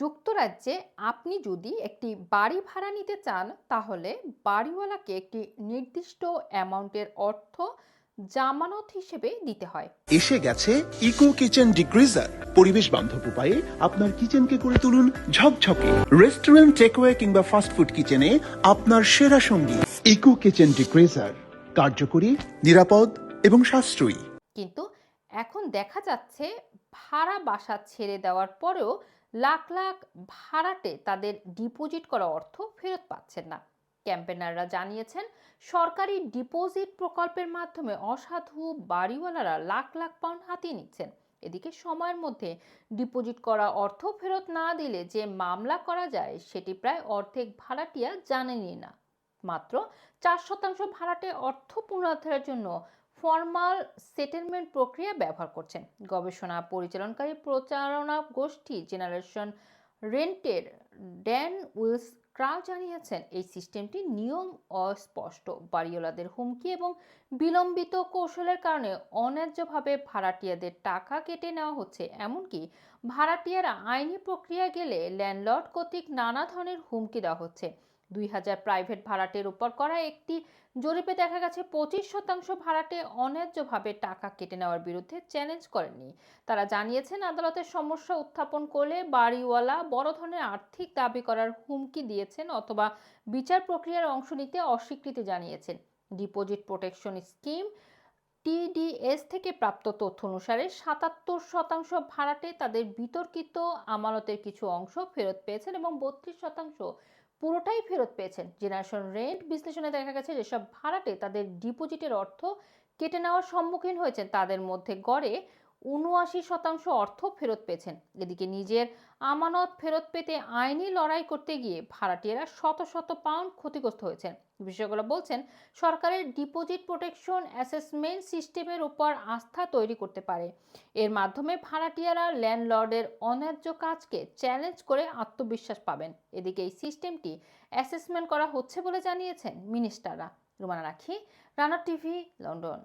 যুক্তরাজ্যে আপনি যদি একটি বাড়ি ভাড়া নিতে চান তাহলে বাড়িওয়ালাকে একটি নির্দিষ্ট অ্যামাউন্টের অর্থ জামানত হিসেবে দিতে হয়। এসে গেছে ইকো কিচেন ডিগ্রিজার পরিবেশ বান্ধব উপায়ে আপনার কিচেনকে করে তুলুন ঝকঝকে। রেস্টুরেন্ট টেকওয়ে কিংবা ফাস্টফুড কিচেনে আপনার সেরা সঙ্গী। ইকো কিচেন ডিগ্রিজার কার্যকরী নিরাপদ এবং সাশ্রয়ী। কিন্তু এখন দেখা যাচ্ছে ভাড়া বাসা ছেড়ে দেওয়ার পরেও লাখ লাখ ভাড়াটে তাদের ডিপোজিট করা অর্থ ফেরত পাচ্ছেন না। ক্যাম্পেনাররা জানিয়েছেন, সরকারি ডিপোজিট প্রকল্পের মাধ্যমে অসাধু বাড়িওয়ালারা লাখ লাখ পাউন্ড হাতিয়ে নিচ্ছেন। এদিকে সময়ের মধ্যে ডিপোজিট করা অর্থ ফেরত না দিলে যে মামলা করা যায়, সেটি প্রায় অর্ধেক ভাড়াটিয়া জানেনই না। মাত্র চার শতাংশ ভাড়াটে অর্থ পুনরুদ্ধারের জন্য ফর্মাল সেটেলমেন্ট প্রক্রিয়া ব্যবহার করছেন। গবেষণা, পরিচালনকারী প্রচারণা গোষ্ঠী জেনারেশন রেন্টের ড্যান উইলস ক্রাউ জানিয়েছেন, এই সিস্টেমটি নিয়ম অস্পষ্ট, বাড়িওয়ালাদের হুমকি এবং বিলম্বিত কৌশলের কারণে অন্যায্যভাবে ভাড়াটিয়াদের টাকা কেটে নেওয়া হচ্ছে। এমনকি ভাড়াটিয়ারা আইনি প্রক্রিয়া গেলে ল্যান্ডলর্ড কর্তৃক নানা ধরনের হুমকি দেওয়া হচ্ছে। দুই হাজার প্রাইভেট ভাড়াটের উপর করা একটি জরিপে দেখা গেছে পঁচিশ শতাংশ ভাড়াটে অন্যায্যভাবে টাকা কেটে নেওয়ার বিরুদ্ধে চ্যালেঞ্জ করেননি। তারা জানিয়েছেন, আদালতের সমস্যা উত্থাপন করলে বাড়িওয়ালা বড় ধরনের আর্থিক দাবি করার হুমকি দিয়েছেন অথবা বিচার প্রক্রিয়ার অংশ নিতে অস্বীকৃতি জানিয়েছেন। ডিপোজিট প্রোটেকশন স্কিম টিডিএস থেকে প্রাপ্ত তথ্য অনুসারে সাতাত্তর শতাংশ ভাড়াটে তাদের বিতর্কিত আমানতের কিছু অংশ ফেরত পেয়েছেন এবং বত্রিশ শতাংশ পুরোটাই ফেরত পেয়েছেন। জেনারেশন রেন্ট বিশ্লেষণে দেখা গেছে যেসব ভাড়াটে তাদের ডিপোজিটের অর্থ কেটে নেওয়ার সম্মুখীন হয়েছেন। তাদের মধ্যে গড়ে উনআশি শতাংশ অর্থ ফেরত পেয়েছেন। এদিকে নিজের আমানত ফেরত পেতে আইনি লড়াই করতে গিয়ে ভাড়াটিয়ারা শত শত পাউন্ড ক্ষতিগ্রস্ত হয়েছেন। বিশেষজ্ঞরা বলছেন, সরকারের ডিপোজিট প্রোটেকশন অ্যাসেসমেন্ট সিস্টেমের উপর আস্থা তৈরি করতে পারে। এর মাধ্যমে ভাড়াটিয়ারা ল্যান্ডলর্ডের অন্যায্য কাজকে চ্যালেঞ্জ করে আত্মবিশ্বাস পাবেন। এদিকে এই সিস্টেমটি অ্যাসেসমেন্ট করা হচ্ছে বলে জানিয়েছেন মিনিস্টাররা। রুমানা রাখি, রানা টিভি, লন্ডন।